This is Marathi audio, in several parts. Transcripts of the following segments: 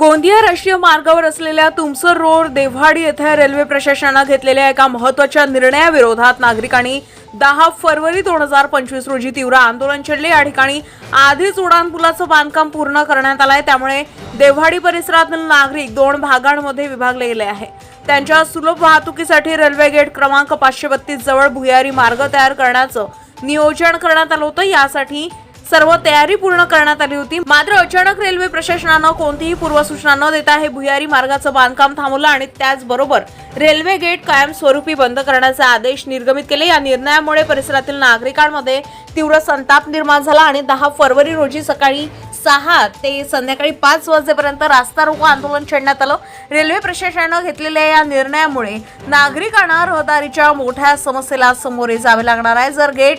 गोंदिया राष्ट्रीय मार्गावर असलेल्या तुमसर रोड देव्हाडी येथे रेल्वे प्रशासनानं घेतलेल्या एका महत्त्वाच्या निर्णयाविरोधात नागरिकांनी दहा फरवरी दोन हजार पंचवीस रोजी तीव्र आंदोलन छेडले. या ठिकाणी आधीच उडानपुलाचं बांधकाम पूर्ण करण्यात आलंय. त्यामुळे देव्हाडी परिसरातील नागरिक दोन भागांमध्ये विभागले गेले आहे. त्यांच्या सुलभ वाहतुकीसाठी रेल्वे गेट क्रमांक पाचशे बत्तीस जवळ भुयारी मार्ग तयार करण्याचं नियोजन करण्यात आलं होतं. यासाठी सर्व तयारी पूर्ण करण्यात आली होती. मात्र अचानक रेल्वे प्रशासनानं कोणतीही पूर्वसूचना न देता हे भुयारी मार्गाचं बांधकाम थांबवलं आणि त्याचबरोबर रेल्वे गेट कायमस्वरूपी बंद करण्याचे आदेश निर्गमित केले. या निर्णयामुळे परिसरातील नागरिकांमध्ये तीव्र संताप निर्माण झाला आणि दहा फरवरी रोजी सकाळी सहा ते संध्याकाळी पाच वाजेपर्यंत रास्ता रोको आंदोलन छेडण्यात आलं. रेल्वे प्रशासनानं घेतलेल्या या निर्णयामुळे नागरिकांना रहदारीच्या मोठ्या समस्येला सामोरे जावे लागणार आहे. जर गेट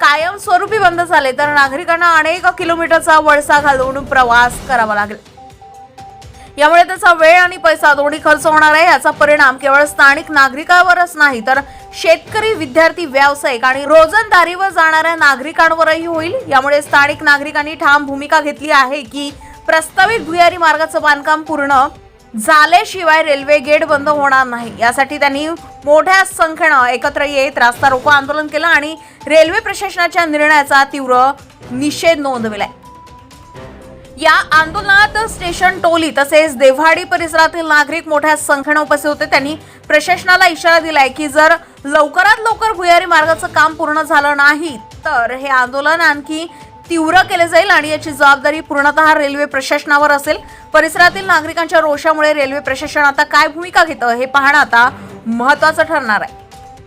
कायमस्वरूपी बंद झाले तर नागरिकांना अनेक किलोमीटरचा वळसा घालून प्रवास करावा लागेल. यामुळे त्याचा वेळ आणि पैसा दोन्ही खर्च होणार आहे. याचा परिणाम केवळ स्थानिक नागरिकांवरच नाही तर शेतकरी विद्यार्थी व्यावसायिक आणि रोजंदारीवर जाणाऱ्या नागरिकांवरही होईल. यामुळे स्थानिक नागरिकांनी ठाम भूमिका घेतली आहे की प्रस्तावित भुयारी मार्गाचं बांधकाम पूर्ण झाल्याशिवाय रेल्वे गेट बंद होणार नाही. यासाठी त्यांनी मोठ्या संख्येनं एकत्र येत रास्ता रोको आंदोलन केलं आणि रेल्वे प्रशासनाच्या निर्णयाचा तीव्र निषेध नोंदविलाय. या आंदोलनात स्टेशन टोली तसेच देव्हाडी परिसरातील नागरिक मोठ्या संख्येनं उपस्थित होते. त्यांनी प्रशासनाला इशारा दिलाय की जर लवकरात लवकर भुयारी मार्गाचं काम पूर्ण झालं नाही तर हे आंदोलन आणखी तीव्र केले जाईल आणि याची जबाबदारी पूर्णतः रेल्वे प्रशासनावर असेल. परिसरातील नागरिकांच्या रोषामुळे रेल्वे प्रशासन आता काय भूमिका घेतं हे पाहणं आता महत्वाचं ठरणार आहे.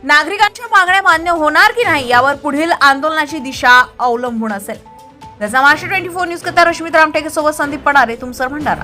नागरिकांच्या मागण्या मान्य होणार की नाही यावर पुढील आंदोलनाची दिशा अवलंबून असेल. त्याचा महाराष्ट्र ट्वेंटी फोर न्यूज कथा रश्मित रामटेके सोबत संदीप पडारे तुमसर भंडारा.